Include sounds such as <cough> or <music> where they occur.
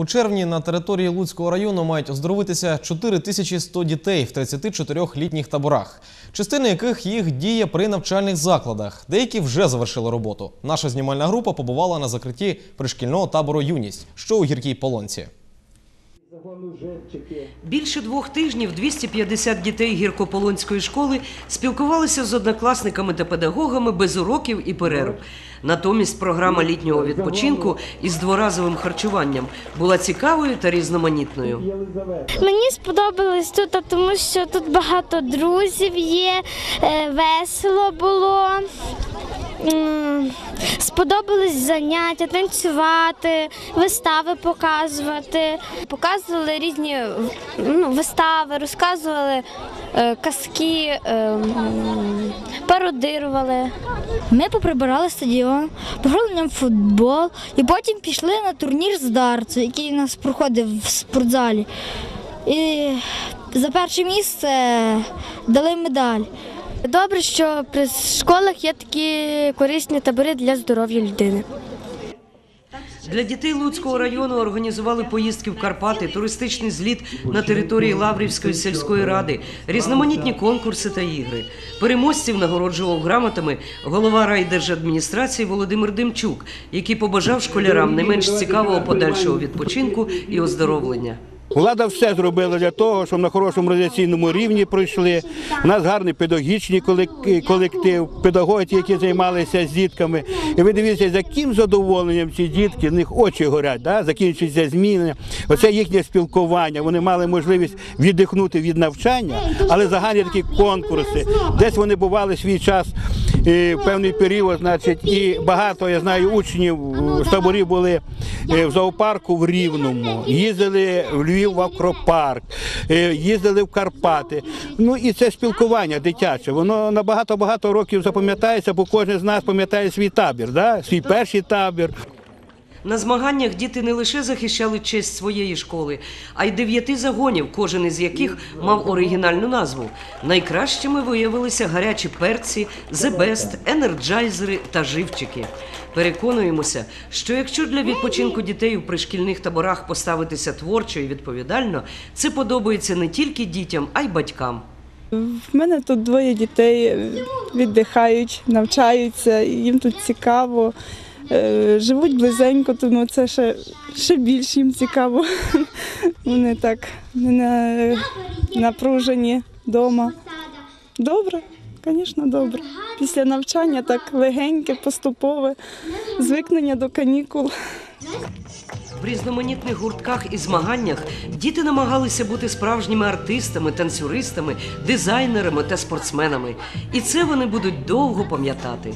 У червні на території Луцького району мають оздоровитися 4100 дітей в 34 літніх таборах, частина яких їх діє при навчальних закладах. Деякі вже завершили роботу. Наша знімальна група побувала на закритті пришкільного табору Юність, що у гіркій полонці. Більше двох тижнів 250 дітей гіркополонської школи спілкувалися з однокласниками та педагогами без уроків і перерв. Натомість програма літнього відпочинку із дворазовим харчуванням була цікавою та різноманітною. Мені сподобалось тут, тому що тут багато друзів є, е, весело було. Сподобались заняття, танцювати, вистави показувати. Показували різні ну, вистави, розказували е, казки, е, пародирували. Ми поприбирали стадіон, пограли в футбол і потім пішли на турнір з дартсу, який у нас проходив в спортзалі. І за перше місце дали медаль. Добре, що при школах є такі корисні табори для здоров'я людини. Для дітей Луцького району організували поїздки в Карпати, туристичний зліт на території Лаврівської сільської ради, різноманітні конкурси та ігри. Переможців нагороджував грамотами голова райдержадміністрації Володимир Демчук, який побажав школярам не менш цікавого подальшого відпочинку і оздоровлення. Влада все зробила для того, щоб на хорошому радіаційному рівні пройшли. У нас гарний педагогічний колек- колектив, педагоги, які займалися з дітками. І ви дивіться, з яким задоволенням ці дітки, в них очі горять, да? закінчується зміни. Оце їхнє спілкування. Вони мали можливість віддихнути від навчання, але загальні такі конкурси. Десь вони бували свій час е, в певний період, значить, і багато я знаю учнів таборів були е, в зоопарку в Рівному, їздили в Львів в акропарк, е, їздили в Карпати. Ну і це спілкування дитяче. Воно на багато багато років запам'ятається, бо кожен з нас пам'ятає свій табір, да? свій перший табір. На змаганнях діти не лише захищали честь своєї школи, а й дев'яти загонів, кожен із яких мав оригінальну назву. Найкращими виявилися гарячі перці, зебест, енерджайзери та живчики. Переконуємося, що якщо для відпочинку дітей у пришкільних таборах поставитися творчо і відповідально, це подобається не тільки дітям, а й батькам. В мене тут двоє дітей віддихають, навчаються, їм тут цікаво. Е, Живуть близенько, тому це ще, ще більш їм цікаво. <laughs> Вони так не напружені вдома. Добре, звісно, добре. Після навчання так легеньке, поступове, звикнення до канікул. В різноманітних гуртках і змаганнях діти намагалися бути справжніми артистами, танцюристами, дизайнерами та спортсменами. І це вони будуть довго пам'ятати.